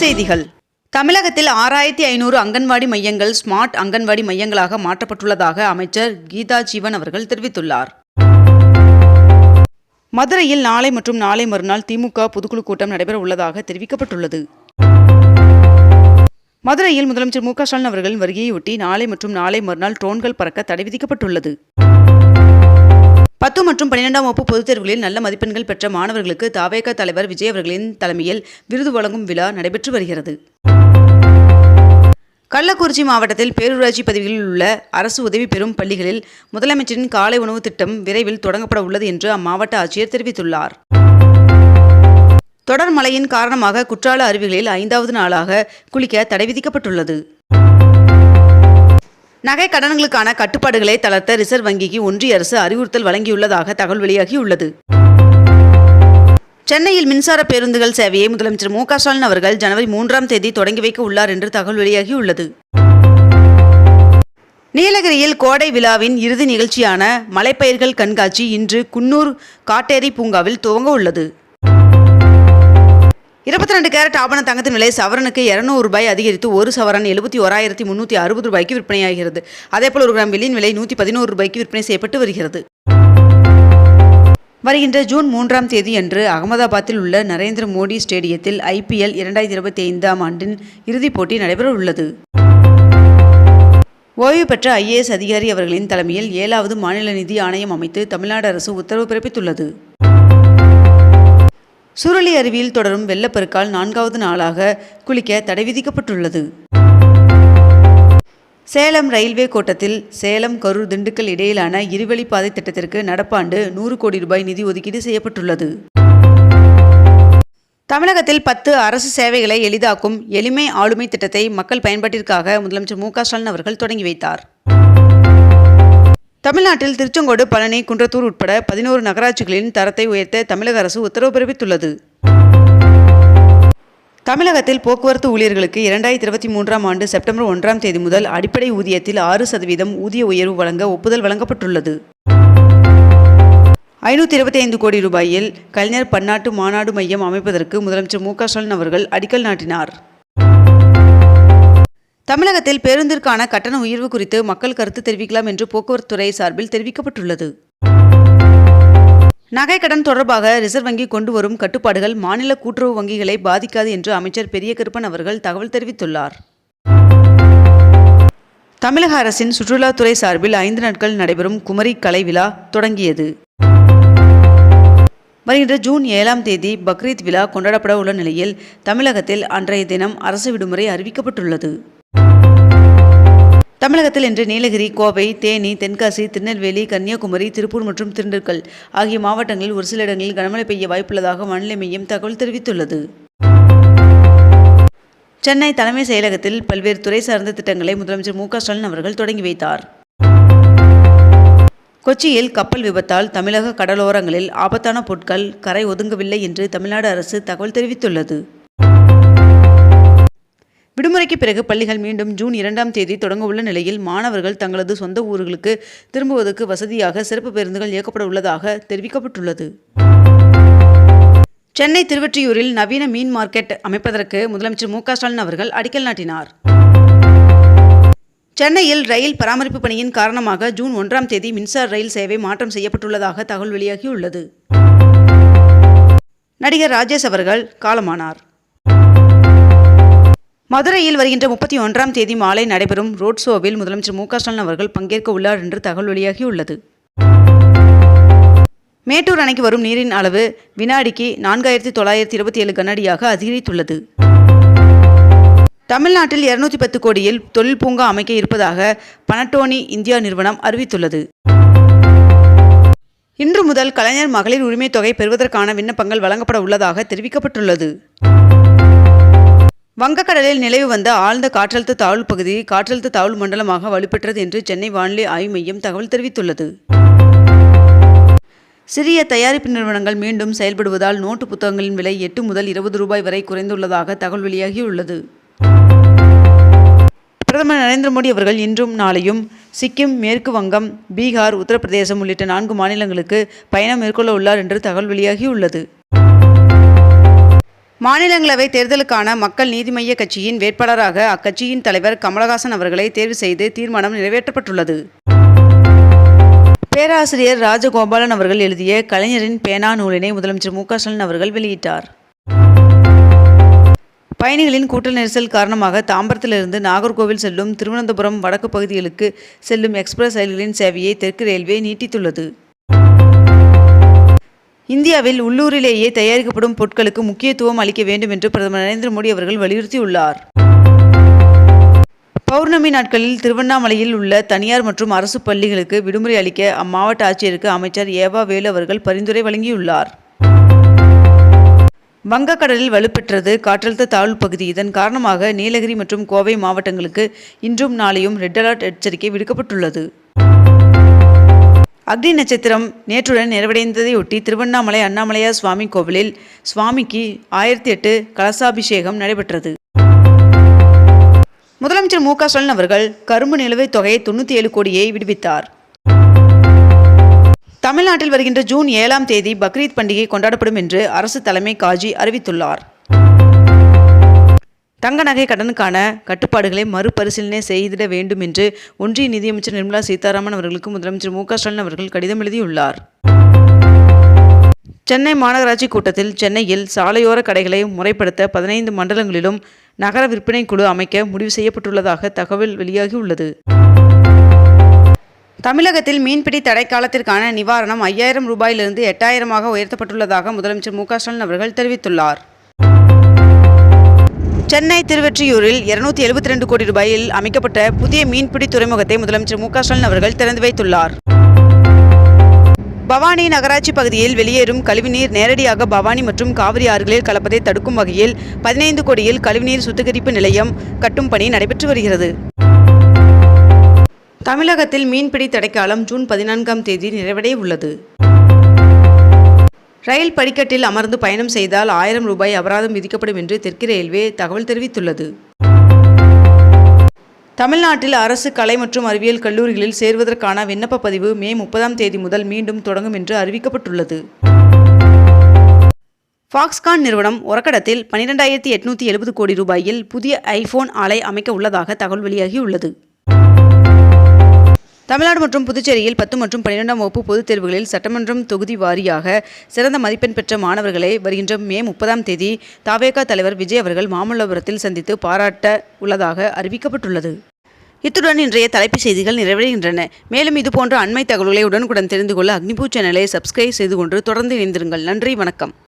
செய்திகள். தமிழகத்தில் ஆறாயிரத்தி ஐநூறு அங்கன்வாடி மையங்கள் ஸ்மார்ட் அங்கன்வாடி மையங்களாக மாற்றப்பட்டுள்ளதாக அமைச்சர் கீதா ஜீவன் அவர்கள் தெரிவித்துள்ளார். மதுரையில் நாளை மற்றும் நாளை மறுநாள் திமுக பொதுக்குழு கூட்டம் நடைபெற உள்ளதாக தெரிவிக்கப்பட்டுள்ளது. மதுரையில் முதலமைச்சர் மு க ஸ்டாலின் அவர்களின் வருகையொட்டி நாளை மற்றும் நாளை மறுநாள் ட்ரோன்கள் பறக்க தடை விதிக்கப்பட்டுள்ளது. பத்து மற்றும் பன்னிரெண்டாம் வகுப்பு பொதுத் தேர்வுகளில் நல்ல மதிப்பெண்கள் பெற்ற மாணவர்களுக்கு தாவேக தலைவர் விஜய் அவர்களின் தலைமையில் விருது வழங்கும் விழா நடைபெற்று வருகிறது. கள்ளக்குறிச்சி மாவட்டத்தில் பேரூராட்சி பதவிகளில் உள்ள அரசு உதவி பெறும் பள்ளிகளில் முதலமைச்சரின் காலை உணவு திட்டம் விரைவில் தொடங்கப்பட உள்ளது என்று அம்மாவட்ட ஆட்சியர் தெரிவித்துள்ளார். தொடர் மழையின் காரணமாக குற்றால அருவிகளில் ஐந்தாவது நாளாக குளிக்க தடை விதிக்கப்பட்டுள்ளது. நகை கடன்களுக்கான கட்டுப்பாடுகளை தளர்த்த ரிசர்வ் வங்கிக்கு ஒன்றிய அரசு அறிவுறுத்தல் வழங்கியுள்ளதாக தகவல் வெளியாகியுள்ளது. சென்னையில் மின்சார பேருந்துகள் சேவையை முதலமைச்சர் மு ஸ்டாலின் அவர்கள் ஜனவரி மூன்றாம் தேதி தொடங்கி வைக்க உள்ளார் என்று தகவல் வெளியாகியுள்ளது. நீலகிரியில் கோடை விழாவின் இறுதி நிகழ்ச்சியான மலைப்பயிர்கள் கண்காட்சி இன்று குன்னூர் காட்டேரி பூங்காவில் துவங்க உள்ளது. இருபத்தி ரெண்டு கேரட் ஆபண தங்கத்தின் விலை சவரனுக்கு இருநூறு ரூபாய் அதிகரித்து ஒரு சவரன் எழுபத்தி ஓராயிரத்தி முன்னூற்றி அறுபது ரூபாய்க்கு விற்பனையாகிறது. அதேபோல் ஒரு கிராம் வெள்ளியின் விலை நூற்றி பதினோரு ரூபாய்க்கு விற்பனை செய்யப்பட்டு வருகிறது. வருகின்ற ஜூன் மூன்றாம் தேதி அன்று அகமதாபாத்தில் உள்ள நரேந்திர மோடி ஸ்டேடியத்தில் ஐபிஎல் இரண்டாயிரத்தி இருபத்தி ஐந்தாம் ஆண்டின் இறுதிப் போட்டி நடைபெற உள்ளது ஓய்வு பெற்ற ஐஏஎஸ் அதிகாரி அவர்களின் தலைமையில் ஏழாவது மாநில நிதி ஆணையம் அமைத்து தமிழ்நாடு அரசு உத்தரவு பிறப்பித்துள்ளது. சூரலி அருவியில் தொடரும் வெள்ளப்பெருக்கால் நான்காவது நாளாக குளிக்க தடை விதிக்கப்பட்டுள்ளது. சேலம் ரயில்வே கோட்டத்தில் சேலம் கரூர் திண்டுக்கல் இடையிலான இருவழிப்பாதை திட்டத்திற்கு நடப்பாண்டு நூறு கோடி ரூபாய் நிதி ஒதுக்கீடு செய்யப்பட்டுள்ளது. தமிழகத்தில் பத்து அரசு சேவைகளை எளிதாக்கும் எளிமை ஆளுமை திட்டத்தை மக்கள் பயன்பாட்டிற்காக முதலமைச்சர் மு க ஸ்டாலின் அவர்கள் தொடங்கி வைத்தார். தமிழ்நாட்டில் திருச்செங்கோடு பழனி குன்றத்தூர் உட்பட பதினோரு நகராட்சிகளின் தரத்தை உயர்த்த தமிழக அரசு உத்தரவு பிறப்பித்துள்ளது. தமிழகத்தில் போக்குவரத்து ஊழியர்களுக்கு இரண்டாயிரத்தி இருபத்தி மூன்றாம் ஆண்டு செப்டம்பர் ஒன்றாம் தேதி முதல் அடிப்படை ஊதியத்தில் ஆறு சதவீதம் ஊதிய உயர்வு வழங்க ஒப்புதல் வழங்கப்பட்டுள்ளது. ஐநூற்றி இருபத்தி ஐந்து கோடி ரூபாயில் கலைஞர் பன்னாட்டு மாநாடு மையம் அமைப்பதற்கு முதலமைச்சர் மு க ஸ்டாலின் அவர்கள் அடிக்கல் நாட்டினார். தமிழகத்தில் பேருந்திற்கான கட்டண உயர்வு குறித்து மக்கள் கருத்து தெரிவிக்கலாம் என்று போக்குவரத்து துறை சார்பில் தெரிவிக்கப்பட்டுள்ளது. நகை கடன் தொடர்பாக ரிசர்வ் வங்கி கொண்டு வரும் கட்டுப்பாடுகள் மாநில கூட்டுறவு வங்கிகளை பாதிக்காது என்று அமைச்சர் பெரிய கருப்பன் அவர்கள் தகவல் தெரிவித்துள்ளார். தமிழக அரசின் சுற்றுலாத்துறை சார்பில் ஐந்து நாட்கள் நடைபெறும் குமரி கலை விழா தொடங்கியது. வருகின்ற ஜூன் ஏழாம் தேதி பக்ரீத் விழா கொண்டாடப்பட உள்ள நிலையில் தமிழகத்தில் அன்றைய தினம் அரசு விடுமுறை அறிவிக்கப்பட்டுள்ளது. தமிழகத்தில் இன்று நீலகிரி கோவை தேனி தென்காசி திருநெல்வேலி கன்னியாகுமரி திருப்பூர் மற்றும் திண்டுக்கல் ஆகிய மாவட்டங்களில் ஒரு சில இடங்களில் கனமழை பெய்ய வாய்ப்புள்ளதாக வானிலை மையம் தகவல் தெரிவித்துள்ளது. சென்னை தலைமை செயலகத்தில் பல்வேறு துறை சார்ந்த திட்டங்களை முதலமைச்சர் மு ஸ்டாலின் அவர்கள் தொடங்கி வைத்தார். கொச்சியில் கப்பல் விபத்தால் தமிழக கடலோரங்களில் ஆபத்தான பொருட்கள் கரை ஒதுங்கவில்லை என்று தமிழ்நாடு அரசு தகவல் தெரிவித்துள்ளது. விடுமுறைக்கு பிறகு பள்ளிகள் மீண்டும் ஜூன் இரண்டாம் தேதி தொடங்க உள்ள நிலையில் மாணவர்கள் தங்களது சொந்த ஊர்களுக்கு திரும்புவதற்கு வசதியாக சிறப்பு பேருந்துகள் இயக்கப்பட உள்ளதாக தெரிவிக்கப்பட்டுள்ளது. சென்னை திருவெற்றியூரில் நவீன மீன் மார்க்கெட் அமைப்பதற்கு முதலமைச்சர் மு ஸ்டாலின் அவர்கள் அடிக்கல் நாட்டினார். சென்னையில் ரயில் பராமரிப்பு பணியின் காரணமாக ஜூன் ஒன்றாம் தேதி மின்சார ரயில் சேவை மாற்றம் செய்யப்பட்டுள்ளதாக தகவல் வெளியாகியுள்ளது. நடிகர் ராஜேஷ் அவர்கள் காலமானார். மதுரையில் வருகின்ற முப்பத்தி ஒன்றாம் தேதி மாலை நடைபெறும் ரோட் ஷோவில் முதலமைச்சர் மு க ஸ்டாலின் அவர்கள் பங்கேற்க உள்ளார் என்று தகவல் வெளியாகியுள்ளது. மேட்டூர் அணைக்கு வரும் நீரின் அளவு வினாடிக்கு நான்காயிரத்தி தொள்ளாயிரத்தி இருபத்தி ஏழு கனஅடியாக அதிகரித்துள்ளது. தமிழ்நாட்டில் இருநூத்தி பத்து கோடியில் தொழில் பூங்கா அமைக்க இருப்பதாக பனட்டோனி இந்தியா நிறுவனம் அறிவித்துள்ளது. இன்று முதல் கலைஞர் மகளிர் உரிமைத் தொகை பெறுவதற்கான விண்ணப்பங்கள் வழங்கப்பட உள்ளதாக தெரிவிக்கப்பட்டுள்ளது. வங்கக்கடலில் நிலவு வந்த ஆழ்ந்த காற்றழுத்த தாழ்வு பகுதி காற்றழுத்த தாழ்வு மண்டலமாக வலுப்பெற்றது என்று சென்னை வானிலை ஆய்வு மையம் தகவல் தெரிவித்துள்ளது. சிறிய தயாரிப்பு நிறுவனங்கள் மீண்டும் செயல்படுவதால் நோட்டு புத்தகங்களின் விலை எட்டு முதல் இருபது ரூபாய் வரை குறைந்துள்ளதாக தகவல் வெளியாகியுள்ளது. பிரதமர் நரேந்திர மோடி அவர்கள் இன்றும் நாளையும் சிக்கிம் மேற்கு வங்கம் பீகார் உத்தரப்பிரதேசம் உள்ளிட்ட நான்கு மாநிலங்களுக்கு பயணம் மேற்கொள்ள உள்ளார் என்று தகவல் வெளியாகியுள்ளது. மாநிலங்களவை தேர்தலுக்கான மக்கள் நீதி மய்ய கட்சியின் வேட்பாளராக அக்கட்சியின் தலைவர் கமலஹாசன் அவர்களை தேர்வு செய்து தீர்மானம் நிறைவேற்றப்பட்டுள்ளது. பேராசிரியர் ராஜகோபாலன் அவர்கள் எழுதிய கலைஞரின் பேனா நூலினை முதலமைச்சர் மு ஸ்டாலின் அவர்கள் வெளியிட்டார். பயணிகளின் கூட்டல் நெரிசல் காரணமாக தாம்பரத்திலிருந்து நாகர்கோவில் செல்லும் திருவனந்தபுரம் வடக்கு பகுதிகளுக்கு செல்லும் எக்ஸ்பிரஸ் ரயில்களின் சேவையை தெற்கு ரயில்வே நீட்டித்துள்ளது. இந்தியாவில் உள்ளூரிலேயே தயாரிக்கப்படும் பொருட்களுக்கு முக்கியத்துவம் அளிக்க வேண்டும் என்று பிரதமர் நரேந்திர மோடி அவர்கள் வலியுறுத்தியுள்ளார். பௌர்ணமி நாட்களில் திருவண்ணாமலையில் உள்ள தனியார் மற்றும் அரசு பள்ளிகளுக்கு விடுமுறை அளிக்க அம்மாவட்ட ஆட்சியருக்கு அமைச்சர் ஏவா வேலு அவர்கள் பரிந்துரை வழங்கியுள்ளார். வங்கக்கடலில் வலுப்பெற்றது காற்றழுத்த தாழ்வு பகுதி. இதன் காரணமாக நீலகிரி மற்றும் கோவை மாவட்டங்களுக்கு இன்றும் நாளையும் ரெட் அலர்ட் எச்சரிக்கை விடுக்கப்பட்டுள்ளது. அக்னி நட்சத்திரம் நேற்றுடன் நிறைவடைந்ததையொட்டி திருவண்ணாமலை அண்ணாமலையார் சுவாமி கோவிலில் சுவாமிக்கு ஆயிரத்தி எட்டு கலசாபிஷேகம் நடைபெற்றது. முதலமைச்சர் மு க ஸ்டாலின் அவர்கள் கரும்பு நிலுவைத் தொகையை தொண்ணூற்றி ஏழு கோடியை விடுவித்தார். தமிழ்நாட்டில் வருகின்ற ஜூன் ஏழாம் தேதி பக்ரீத் பண்டிகை கொண்டாடப்படும் என்று அரசு தலைமை காஜி அறிவித்துள்ளார். தங்க நகை கடனுக்கான கட்டுப்பாடுகளை மறுபரிசீலனை செய்திட வேண்டும் என்று ஒன்றிய நிதியமைச்சர் நிர்மலா சீதாராமன் அவர்களுக்கு முதலமைச்சர் மு ஸ்டாலின் அவர்கள் கடிதம் எழுதியுள்ளார். சென்னை மாநகராட்சி கூட்டத்தில் சென்னையில் சாலையோர கடைகளை முறைப்படுத்த பதினைந்து மண்டலங்களிலும் நகர விற்பனை குழு அமைக்க முடிவு செய்யப்பட்டுள்ளதாக தகவல் வெளியாகியுள்ளது. தமிழகத்தில் மீன்பிடி தடைக்காலத்திற்கான நிவாரணம் ஐயாயிரம் ரூபாயிலிருந்து எட்டாயிரமாக உயர்த்தப்பட்டுள்ளதாக முதலமைச்சர் மு ஸ்டாலின் அவர்கள் தெரிவித்துள்ளார். சென்னை திருவெற்றியூரில் இருநூத்தி எழுபத்தி ரெண்டு கோடி ரூபாயில் அமைக்கப்பட்ட புதிய மீன்பிடி துறைமுகத்தை முதலமைச்சர் மு க ஸ்டாலின் அவர்கள் திறந்து வைத்துள்ளார். பவானி நகராட்சி பகுதியில் வெளியேறும் கழிவுநீர் நேரடியாக பவானி மற்றும் காவிரி ஆறுகளில் கலப்பதை தடுக்கும் வகையில் பதினைந்து கோடியில் கழிவுநீர் சுத்திகரிப்பு நிலையம் கட்டும் பணி நடைபெற்று வருகிறது. தமிழகத்தில் மீன்பிடி தடைக்காலம் ஜூன் பதினான்காம் தேதி நிறைவடைய உள்ளது. ரயில் படிக்கட்டில் அமர்ந்து பயணம் செய்தால் ஆயிரம் ரூபாய் அபராதம் விதிக்கப்படும் என்று தெற்கு ரயில்வே தகவல் தெரிவித்துள்ளது. தமிழ்நாட்டில் அரசு கலை மற்றும் அறிவியல் கல்லூரிகளில் சேர்வதற்கான விண்ணப்ப பதிவு மே முப்பதாம் தேதி முதல் மீண்டும் தொடங்கும் என்று அறிவிக்கப்பட்டுள்ளது. ஃபாக்ஸ்கான் நிறுவனம் ஒரக்கடத்தில் பனிரெண்டாயிரத்தி எட்நூற்றி எழுபது கோடி ரூபாயில் புதிய ஐபோன் ஆலை அமைக்க உள்ளதாக தகவல் வெளியாகியுள்ளது. தமிழ்நாடு மற்றும் புதுச்சேரியில் பத்து மற்றும் பன்னிரெண்டாம் வகுப்பு பொதுத் தேர்வுகளில் சட்டமன்றம் தொகுதி வாரியாக சிறந்த மதிப்பெண் பெற்ற மாணவர்களை வருகின்ற மே முப்பதாம் தேதி தாவேகா தலைவர் விஜய் அவர்கள் மாமல்லபுரத்தில் சந்தித்து பாராட்ட உள்ளதாக அறிவிக்கப்பட்டுள்ளது. இத்துடன் இன்றைய தலைப்புச் செய்திகள் நிறைவடைகின்றன. மேலும் இதுபோன்ற அண்மை தகவல்களை உடனுக்குடன் தெரிந்து கொள்ள அக்னிபூ சேனலை சப்ஸ்கிரைப் செய்து கொண்டு தொடர்ந்து இணைந்திருங்கள். நன்றி வணக்கம்.